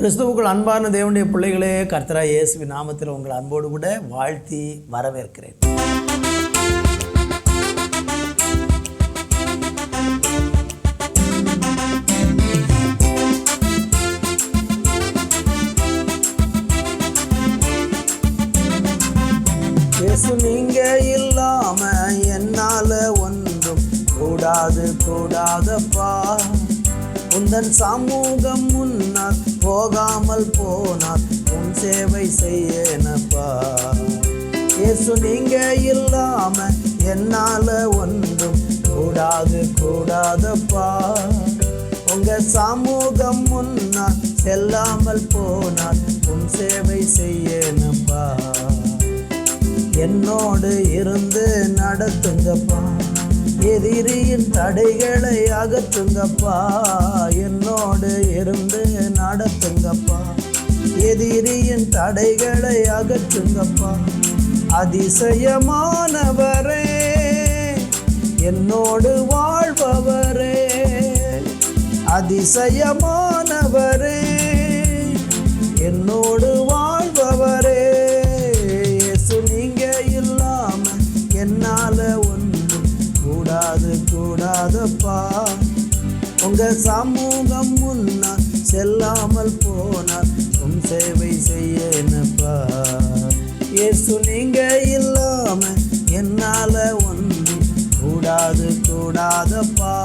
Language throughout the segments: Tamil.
கிறிஸ்துவுக்குள் அன்பான தேவனுடைய பிள்ளைகளே கர்த்தரா இயேசுவி நாமத்தில் உங்கள் அன்போடு கூட வாழ்த்தி வரவேற்கிறேன். இயேசு நீங்க இல்லாம என்னால ஒன்றும் கூடாது கூடாதப்பா. உந்தன் சமூகம் முன்னால் போகாமல் போனால் உன் சேவை செய்யனப்பா. இயேசு நீங்க இல்லாம என்னால ஒன்றும் கூடாது கூடாதப்பா. உங்க சமூகம் முன்னால் செல்லாமல் போனால் உன் சேவை செய்யனப்பா. என்னோடு இருந்து நடத்துங்கப்பா. எதிரியின் தடைகளை அகற்றுங்கப்பா. என்னோடு இருந்து நடத்துங்கப்பா. எதிரியின் தடைகளை அகற்றுங்கப்பா. அதிசயமானவரே என்னோடு வாழ்பவரே. அதிசயமானவரே. கூடாது கூடாதப்பா. உங்க சமூகம் முன்னால் செல்லாமல் போனால் உன் சேவை செய்யனப்பா. ஏசு நீங்க இல்லாம என்னால ஒன்று கூடாது கூடாதப்பா.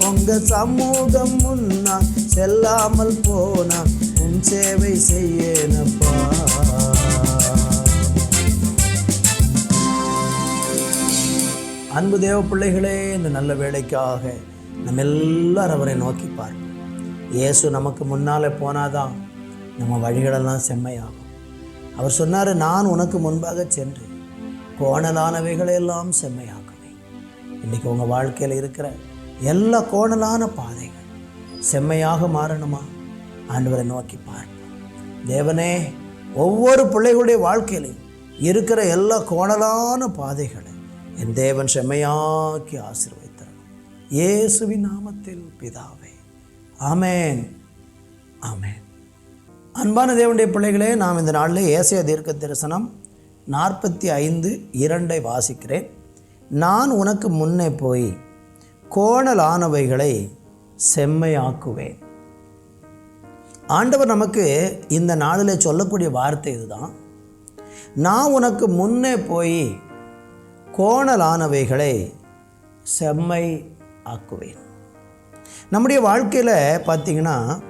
உங்க சமூகம் முன்னால் செல்லாமல் போனால் உன் சேவை செய்யனப்பா. அன்பு தேவ பிள்ளைகளே இந்த நல்ல வேலைக்காக நம்ம எல்லாரும் அவரை நோக்கிப்பார் இயேசு நமக்கு முன்னால் போனாதான் நம்ம வழிகளெல்லாம் செம்மையாகும். அவர் சொன்னார் நான் உனக்கு முன்பாக சென்று கோணலானவைகளை எல்லாம் செம்மையாக்குவேன். இன்றைக்கி உங்கள் வாழ்க்கையில் இருக்கிற எல்லா கோணலான பாதைகள் செம்மையாக மாறணுமா? ஆண்டவரை நோக்கி பார்ப்போம். தேவனே ஒவ்வொரு பிள்ளைகளுடைய வாழ்க்கையிலையும் இருக்கிற எல்லா கோணலான பாதைகளை என் தேவன் செம்மையாக்கி ஆசீர்வதித்தார். இயேசுவின் நாமத்தில் பிதாவே. ஆமேன். ஆமேன். அன்பான தேவனுடைய பிள்ளைகளே நாம் இந்த நாளில் ஏசிய தீர்க்க தரிசனம் நாற்பத்தி ஐந்து இரண்டை வாசிக்கிறேன். நான் உனக்கு முன்னே போய் கோணலானவைகளை செம்மையாக்குவேன். ஆண்டவர் நமக்கு இந்த நாளில் சொல்லக்கூடிய வார்த்தை இதுதான். நான் உனக்கு முன்னே போய் கோணலானவைகளை செம்மை ஆக்குவேன். நம்முடைய வாழ்க்கையில் பார்த்திங்கன்னா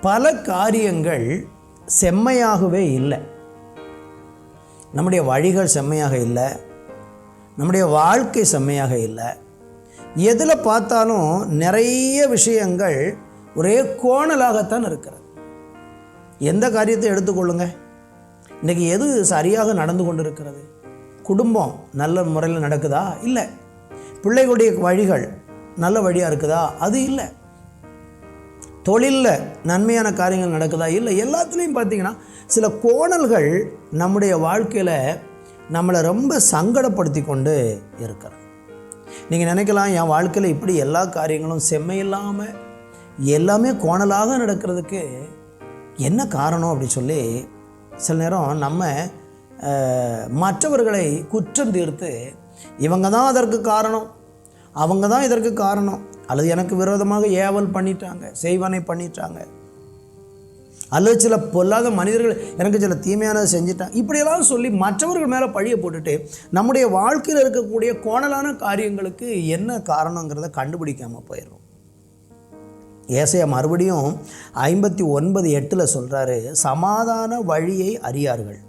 பல காரியங்கள் செம்மையாகவே இல்லை. நம்முடைய வழிகள் செம்மையாக இல்லை. நம்முடைய வாழ்க்கை செம்மையாக இல்லை. எதில் பார்த்தாலும் நிறைய விஷயங்கள் ஒரே கோணலாகத்தான் இருக்கிறது. எந்த காரியத்தை எடுத்துக்கொள்ளுங்க? இன்றைக்கி எது சரியாக நடந்து கொண்டு இருக்கிறது குடும்பம் நல்ல முறையில் நடக்குதா? இல்லை. பிள்ளைகளுடைய வழிகள் நல்ல வழியாக இருக்குதா? அது இல்லை. தொழிலில் நன்மையான காரியங்கள் நடக்குதா? இல்லை. எல்லாத்துலேயும் பார்த்தீங்கன்னா சில கோணல்கள் நம்முடைய வாழ்க்கையில் நம்மளை ரொம்ப சங்கடப்படுத்தி கொண்டு இருக்கிறோம் நீங்கள் நினைக்கலாம் என் வாழ்க்கையில் இப்படி எல்லா காரியங்களும் செம்மையில்லாமல் எல்லாமே கோணலாக நடக்கிறதுக்கு என்ன காரணம் அப்படி சொல்லி சில நேரம் நம்ம மற்றவர்களை குற்றம் தீர்த்து இவங்க தான் அதற்கு காரணம் அவங்க தான் இதற்கு காரணம். அல்லது எனக்கு விரோதமாக ஏவல் பண்ணிட்டாங்க செய்வனை பண்ணிட்டாங்க. அல்லது சில பொல்லாத மனிதர்கள் எனக்கு சில தீமையானதை செஞ்சிட்டாங்க. இப்படியெல்லாம் சொல்லி மற்றவர்கள் மேலே பழிய போட்டுட்டு நம்முடைய வாழ்க்கையில் இருக்கக்கூடிய கோணலான காரியங்களுக்கு என்ன காரணங்கிறத கண்டுபிடிக்காமல் போயிடும் ஏசையா மறுபடியும் ஐம்பத்தி ஒன்பது எட்டில் சொல்கிறாரு சமாதான வழியை அறியார்கள்.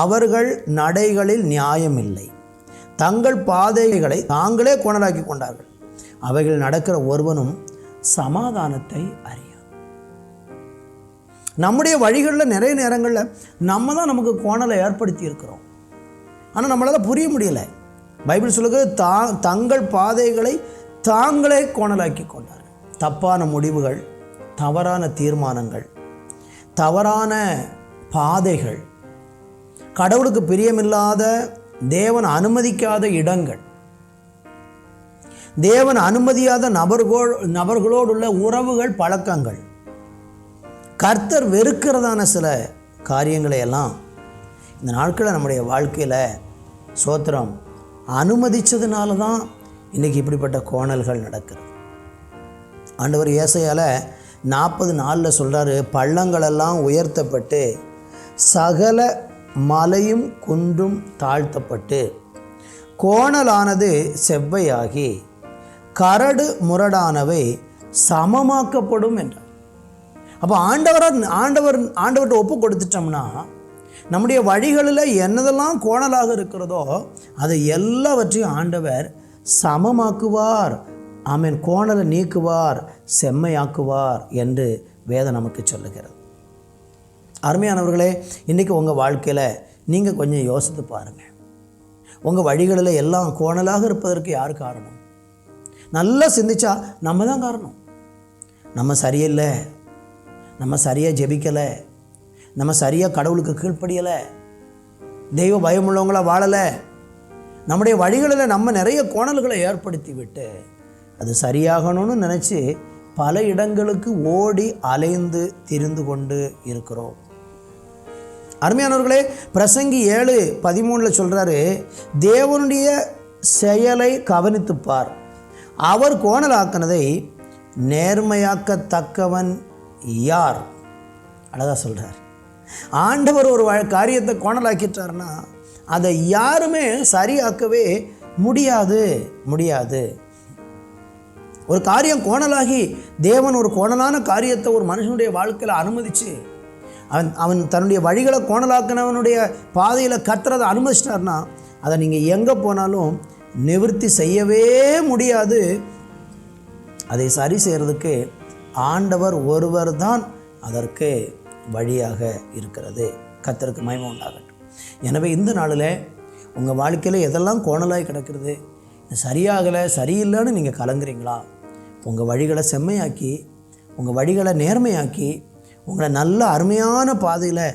அவர்கள் நடைகளில் நியாயம் இல்லை தங்கள் பாதைகளை தாங்களே கோணலாக்கி கொண்டார்கள். அவைகள் நடக்கிற ஒருவனும் சமாதானத்தை அறியும் நம்முடைய வழிகளில் நிறைய நேரங்களில் நம்ம தான் நமக்கு கோணலை ஏற்படுத்தி இருக்கிறோம் ஆனால் நம்மளால் புரிய முடியலை. பைபிள் சொல்லுக்கு தா தங்கள் பாதைகளை தாங்களே கோணலாக்கி கொண்டார்கள். தப்பான முடிவுகள் தவறான தீர்மானங்கள் தவறான பாதைகள் கடவுளுக்கு பிரியமில்லாத தேவன் அனுமதிக்காத இடங்கள். தேவன் அனுமதியாத நபர்களோ நபர்களோடு உள்ள உறவுகள் பழக்கங்கள். கர்த்தர் வெறுக்கிறதான சில காரியங்களை எல்லாம் இந்த நாட்களில் நம்முடைய வாழ்க்கையில் சோத்திரம் அனுமதிச்சதுனால தான் இன்றைக்கி இப்படிப்பட்ட கோணல்கள் நடக்கிறது ஆண்டவர் ஏசையால் நாற்பது நாளில் சொல்கிறாரு பள்ளங்களெல்லாம் உயர்த்தப்பட்டு சகல மலையும் குன்றும் தாழ்த்தப்பட்டு கோணலானது செவ்வையாகி கரடு முரடானவை சமமாக்கப்படும் என்றார். அப்போ ஆண்டவராக ஆண்டவர் ஆண்டவர்கிட்ட ஒப்பு கொடுத்துட்டோம்னா நம்முடைய வழிகளில் என்னதெல்லாம் கோணலாக இருக்கிறதோ அதை எல்லாவற்றையும் ஆண்டவர் சமமாக்குவார். ஆமீன். கோணலை நீக்குவார் செம்மையாக்குவார் என்று வேதம் நமக்கு சொல்லுகிறது. அருமையானவர்களே இன்றைக்கி உங்கள் வாழ்க்கையில் நீங்கள் கொஞ்சம் யோசித்து பாருங்கள் உங்கள் வழிகளில் எல்லாம் கோணலாக இருப்பதற்கு யார் காரணம்? நல்லா சிந்திச்சா நம்ம தான் காரணம். நம்ம சரியில்லை நம்ம சரியாக ஜெபிக்கலை நம்ம சரியாக கடவுளுக்கு கீழ்ப்படியலை தெய்வ பயமுள்ளவங்களாக வாழலை. நம்முடைய வழிகளில் நம்ம நிறைய கோணல்களை ஏற்படுத்தி விட்டு அது சரியாகணும்னு நினச்சி பல இடங்களுக்கு ஓடி அலைந்து திரிந்து கொண்டு இருக்கிறோம். அருமையானவர்களே பிரசங்கி ஏழு பதிமூணில் சொல்கிறாரு தேவனுடைய செயலை கவனித்துப்பார். அவர் கோணலாக்கினதை நேர்மையாக்கத்தக்கவன் யார்? அழகாக சொல்கிறார் ஆண்டவர் ஒரு வ- காரியத்தை கோணலாக்கிட்டார்னா அதை யாருமே சரியாக்கவே முடியாது முடியாது. ஒரு காரியம் கோணலாகி தேவன் ஒரு கோணலான காரியத்தை ஒரு மனுஷனுடைய வாழ்க்கையில் அனுமதித்து அவன் அவன் தன்னுடைய வழிகளை கோணலாக்கினவனுடைய பாதையில் கத்துறதை அனுமதிச்சிட்டார்னா அதை நீங்கள் எங்கே போனாலும் நிவர்த்தி செய்யவே முடியாது. அதை சரி செய்கிறதுக்கு ஆண்டவர் ஒருவர் தான் அதற்கு வழியாக இருக்கிறது. கத்தருக்கு மயம உண்டாகட்டும். எனவே இந்த நாளில் உங்கள் வாழ்க்கையில் எதெல்லாம் கோணலாய் கிடக்கிறது? சரியாகலை சரியில்லைன்னு நீங்கள் கலங்குறீங்களா? உங்கள் வழிகளை செம்மையாக்கி உங்கள் வழிகளை நேர்மையாக்கி உங்களை நல்ல அருமையான பாதையில்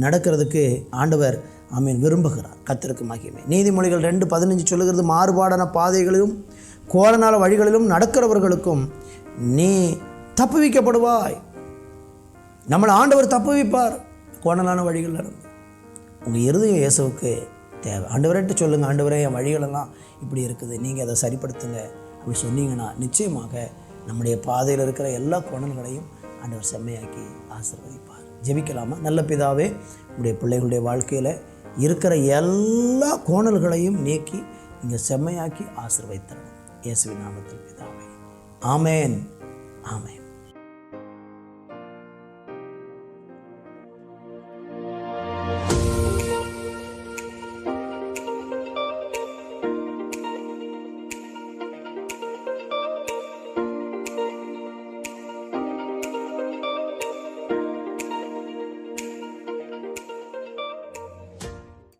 நடக்கிறதுக்கு ஆண்டவர் ஆமீன் விரும்புகிறார். கத்திற்கு மகிமை. நீதிமொழிகள் ரெண்டு பதினஞ்சு சொல்லுகிறது மாறுபாடான பாதைகளிலும் கோலநாள வழிகளிலும் நடக்கிறவர்களுக்கும் நீ தப்புவிக்கப்படுவாய். நம்மளை ஆண்டவர் தப்புவிப்பார். கோணலான வழிகள் நடந்து. உங்கள் இருதயம் இயேசுவுக்கு தேவை. ஆண்டவர்கிட்ட சொல்லுங்கள் ஆண்டவரே என் வழிகளெல்லாம் இப்படி இருக்குது. நீங்கள் அதை சரிப்படுத்துங்க. அப்படி சொன்னீங்கன்னா நிச்சயமாக நம்முடைய பாதையில் இருக்கிற எல்லா கோணல்களையும் ஆண்டவர் செம்மையாக்கி ஆசிர்வதிப்பார். ஜெபிக்கலாமா? நல்ல பிதாவே உங்களுடைய பிள்ளைகளுடைய வாழ்க்கையில் இருக்கிற எல்லா கோணல்களையும் நீக்கி நீங்கள் செம்மையாக்கி ஆசிர்வதித்தரணும். இயேசுவின் நாமத்தில் பிதாவே. ஆமேன். ஆமேன்.